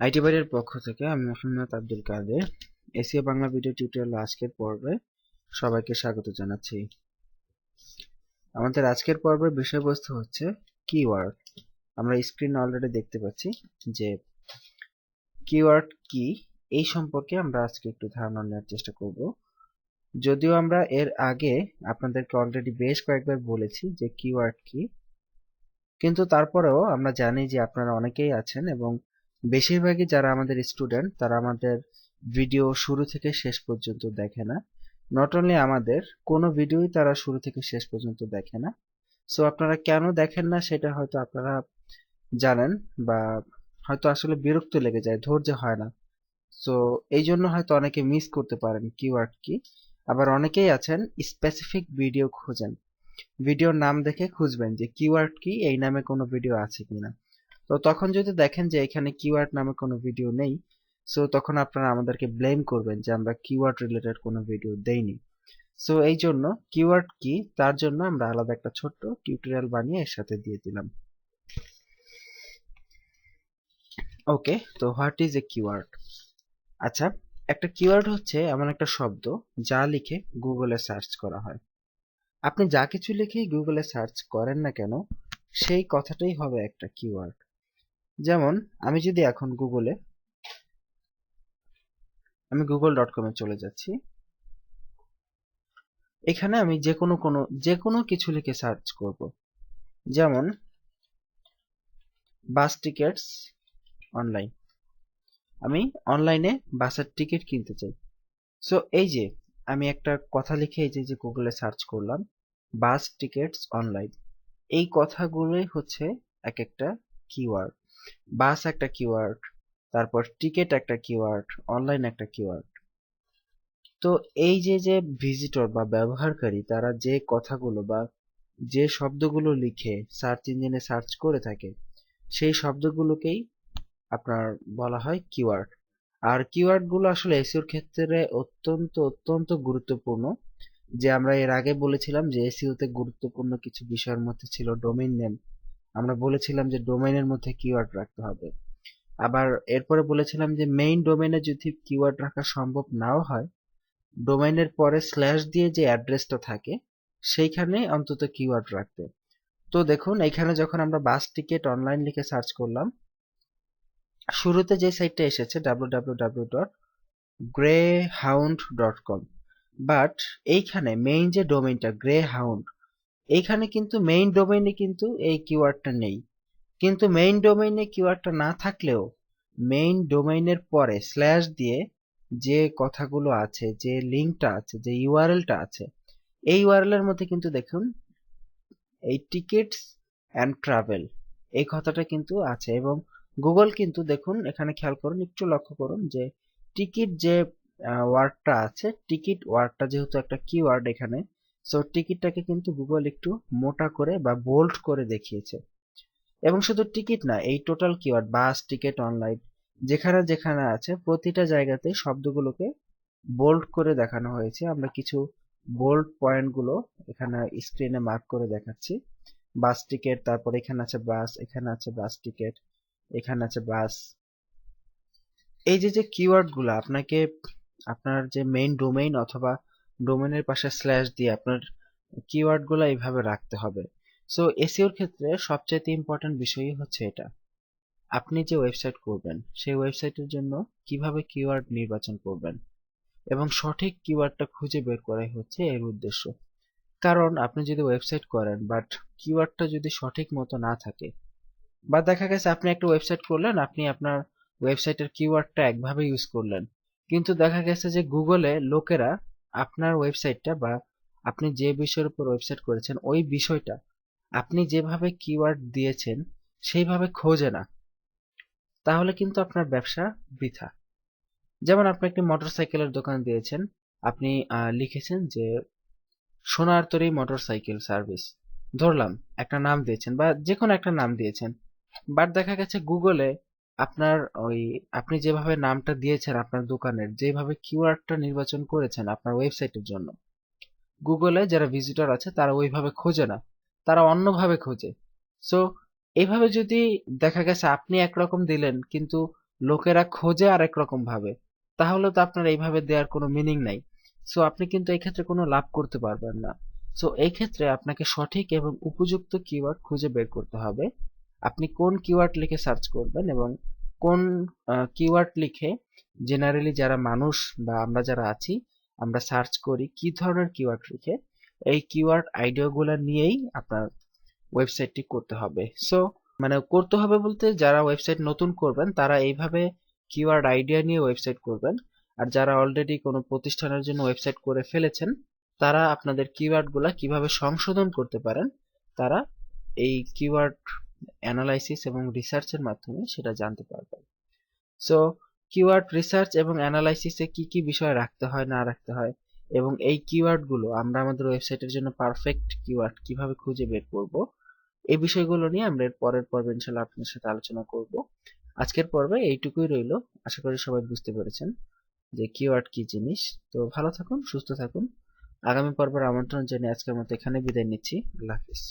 IT বাড়ির পক্ষ থেকে আমি মোহাম্মদ আব্দুল কাদের। এসিও বাংলা ভিডিও টিউটোরিয়াল আজকের পর্বে সবাইকে স্বাগত জানাচ্ছি। আমাদের আজকের পর্বের বিষয়বস্তু হচ্ছে কিওয়ার্ড। আমরা স্ক্রিন অলরেডি দেখতে পাচ্ছি যে কিওয়ার্ড কি, এই সম্পর্কে আমরা আজকে একটু ধারণা নেওয়ার চেষ্টা করব। যদিও আমরা এর আগে আপনাদেরকে অলরেডি বেশ কয়েকবার বলেছি যে কিওয়ার্ড কি, কিন্তু তারপরেও আমরা জানি যে আপনারা অনেকেই আছেন এবং বেশিরভাগই যারা আমাদের স্টুডেন্ট তারা আমাদের ভিডিও শুরু থেকে শেষ পর্যন্ত দেখে না। নট অনলি আমাদের, কোনো ভিডিওই তারা শুরু থেকে শেষ পর্যন্ত দেখে না। সো আপনারা কেন দেখেন না সেটা হয়তো আপনারা জানেন বা হয়তো আসলে বিরক্ত লেগে যায়, ধৈর্য হয় না। সো এই জন্য হয়তো অনেকে মিস করতে পারেন কিওয়ার্ড কি। আবার অনেকেই আছেন স্পেসিফিক ভিডিও খোঁজেন। ভিডিওর নাম দেখে খুঁজবেন যে কিওয়ার্ড কি, এই নামে কোনো ভিডিও আছে কিনা। তো তখন যদি দেখেন যে এখানে কিওয়ার্ড নামে কোনো ভিডিও নেই সো তখন আপনারা আমাদেরকে ব্লেম করবেন যে আমরা কিওয়ার্ড রিলেটেড কোনো ভিডিও দেইনি। সো এই জন্য কিওয়ার্ড কি, তার জন্য আমরা আলাদা একটা ছোট্ট টিউটোরিয়াল বানিয়ে এর সাথে দিয়ে দিলাম। ওকে তো হোয়াট ইজ এ কিওয়ার্ড আচ্ছা একটা কিওয়ার্ড হচ্ছে এমন একটা শব্দ যা লিখে গুগলে সার্চ করা হয়। আপনি যা কিছু লিখেই গুগলে সার্চ করেন না কেন, সেই কথাটাই হবে একটা কিওয়ার্ড যেমন, আমি যদি এখন গুগলে আমি গুগল ডট কমে চলে যাচ্ছি। এখানে আমি যে কোনো কোনো যে কোনো কিছু লিখে সার্চ করব। যেমন, বাস টিকেটস অনলাইন আমি অনলাইনে বাসের টিকিট কিনতে চাই। সো এই যে, আমি একটা কথা লিখে এই যে গুগলে সার্চ করলাম, বাস টিকেটস অনলাইন এই কথাগুলোই হচ্ছে এক একটা কিওয়ার্ড বাস একটা কিওয়ার্ড তারপর টিকেট একটা কিওয়ার্ড অনলাইন একটা কিওয়ার্ড তো এই যে যে ভিজিটর বা ব্যবহারকারী, তারা যে কথাগুলো বা যে শব্দগুলো লিখে সার্চ ইঞ্জিনে সার্চ করে থাকে, সেই শব্দগুলোকেই আপনার বলা হয় কিওয়ার্ড আর কিওয়ার্ডগুলো আসলে এসিওর ক্ষেত্রে অত্যন্ত অত্যন্ত গুরুত্বপূর্ণ। যে আমরা এর আগে বলেছিলাম যে এসিওতে গুরুত্বপূর্ণ কিছু বিষয়ের মধ্যে ছিল ডোমেইন নেম আমরা বলেছিলাম যে ডোমেনের মধ্যে কিওয়ার্ড রাখতে হবে। আবার এরপরে বলেছিলাম যে মেইন ডোমেনে যদি কিওয়ার্ড রাখা সম্ভব নাও হয় ডোমেনের পরে স্ল্যাশ দিয়ে যে অ্যাড্রেসটা থাকে, সেইখানে অন্তত কিওয়ার্ড রাখতে। তো দেখুন এখানে যখন আমরা বাস টিকিট অনলাইন লিখে সার্চ করলাম, শুরুতে যে সাইটটা এসেছে www.greyhound.com বাট এইখানে মেইন যে ডোমেইনটা গ্রে হাউন্ড এইখানে কিন্তু মেইন ডোমেইনে কিন্তু এই কিওয়ার্ডটা নেই। কিন্তু মেইন ডোমেইনে কিওয়ার্ডটা না থাকলেও মেইন ডোমেইনের পরে স্ল্যাশ দিয়ে যে কথাগুলো আছে, যে লিঙ্কটা আছে, যে ইউআরএলটা আছে, এই ইউআরএল এর মধ্যে কিন্তু দেখুন এই টিকিটস অ্যান্ড ট্রাভেল এই কথাটা কিন্তু আছে এবং গুগল কিন্তু দেখুন এখানে খেয়াল করুন, একটু লক্ষ্য করুন যে টিকিট যে ওয়ার্ডটা আছে টিকিট ওয়ার্ডটা যেহেতু একটা কিওয়ার্ড এখানে সো টিকিটটাকে কিন্তু গুগল একটু মোটা করে বা বোল্ড করে দেখিয়েছে। এবং শুধু টিকিট না, এই total keyword bus ticket online যেখানে যেখানে আছে, প্রতিটা জায়গাতে শব্দগুলোকে বোল্ড করে দেখানো হয়েছে। আমরা কিছু বোল্ড পয়েন্টগুলো এখানে স্ক্রিনে মার্ক করে দেখাচ্ছি। বাস টিকিট তারপর এখানে আছে বাস এখানে আছে বাস টিকিট এখানে আছে বাস এই যে যে কিওয়ার্ডগুলো, আপনাকে, আপনার যে মেইন ডোমেইন অথবা ডোমেইনের পাশে স্ল্যাশ দিয়ে আপনার কিওয়ার্ডগুলো এইভাবে রাখতে হবে। সো এসিওর ক্ষেত্রে সবচেয়ে ইম্পর্টেন্ট বিষয়ই হচ্ছে এটা। আপনি যে ওয়েবসাইট করবেন, সেই ওয়েবসাইটের জন্য কীভাবে কিওয়ার্ড নির্বাচন করবেন এবং সঠিক কিওয়ার্ডটা খুঁজে বের করাই হচ্ছে এর উদ্দেশ্য। কারণ আপনি যদি ওয়েবসাইট করেন বাট কিওয়ার্ডটা যদি সঠিক মতো না থাকে, বা দেখা গেছে আপনি একটা ওয়েবসাইট করলেন, আপনি আপনার ওয়েবসাইটের কিওয়ার্ডটা একভাবে ইউজ করলেন, কিন্তু দেখা গেছে যে গুগলে লোকেরা আপনার ওয়েবসাইটটা বা আপনি যে বিষয়ের উপর ওয়েবসাইট করেছেন, ওই বিষয়টা আপনি যেভাবে কিওয়ার্ড দিয়েছেন, সেইভাবে খোঁজে না। তাহলে কিন্তু আপনার ব্যবসা বৃথা। যেমন আপনি একটি মোটরসাইকেলের দোকান দিয়েছেন, আপনি লিখেছেন যে, সোনার তরী মোটরসাইকেল সার্ভিস ধরলাম, একটা নাম দিয়েছেন বা যে কোনো একটা নাম দিয়েছেন। বাট দেখা গেছে গুগলে আপনার ওই, আপনি যেভাবে নামটা দিয়েছেন আপনার দোকানের, যেভাবে কিওয়ার্ডটা নির্বাচন করেছেন আপনার ওয়েবসাইটের জন্য, গুগলে যারা ভিজিটর আছে তারা ওইভাবে খোঁজে না, তারা অন্যভাবে খোঁজে। সো এইভাবে যদি দেখা গেছে আপনি একরকম দিলেন, কিন্তু লোকেরা খোঁজে আর একরকম ভাবে, তাহলে তো আপনার এইভাবে দেওয়ার কোনো মিনিং নাই। সো আপনি কিন্তু এই ক্ষেত্রে কোনো লাভ করতে পারবেন না। সো এই ক্ষেত্রে আপনাকে সঠিক এবং উপযুক্ত কিওয়ার্ড খুঁজে বের করতে হবে। আপনি কোন কিওয়ার্ড লিখে সার্চ করবেন এবং কোন কিওয়ার্ড লিখে জেনারেলি যারা মানুষ বা আমরা যারা আছি, আমরা সার্চ করি কি ধরনের কিওয়ার্ড লিখে, এই কিওয়ার্ড আইডিয়াগুলো নিয়েই আপনার ওয়েবসাইটটি করতে হবে। সো মানে করতে হবে বলতে যারা ওয়েবসাইট নতুন করবেন, তারা এইভাবে কিওয়ার্ড আইডিয়া নিয়ে ওয়েবসাইট করবেন। আর যারা অলরেডি কোনো প্রতিষ্ঠানের জন্য ওয়েবসাইট করে ফেলেছেন, তারা আপনাদের কিওয়ার্ডগুলা কীভাবে সংশোধন করতে পারেন, তারা এই কিওয়ার্ড অ্যানালাইসিস এবং রিসার্চের মাধ্যমে সেটা জানতে পারবেন সো কিওয়ার্ড রিসার্চ এবং অ্যানালাইসিসে কি কি বিষয় রাখতে হয়, না রাখতে হয়? এবং এই কিওয়ার্ডগুলো আমরা আমাদের ওয়েবসাইটের জন্য পারফেক্ট কিওয়ার্ড কীভাবে খুঁজে বের করব? এই বিষয়গুলো নিয়ে আমরা এর পরের পর্বে ইনশাল্লাহ আপনার সাথে আলোচনা করব। আজকের পর্বে এইটুকুই রইল। আশা করি সবাই বুঝতে পেরেছেন যে কিওয়ার্ড কি জিনিস। তো ভালো থাকুন, সুস্থ থাকুন। আগামী পর্বের আমন্ত্রণ জেনে আজকের মতো এখানে বিদায় নিচ্ছি। আল্লাহ হাফিজ।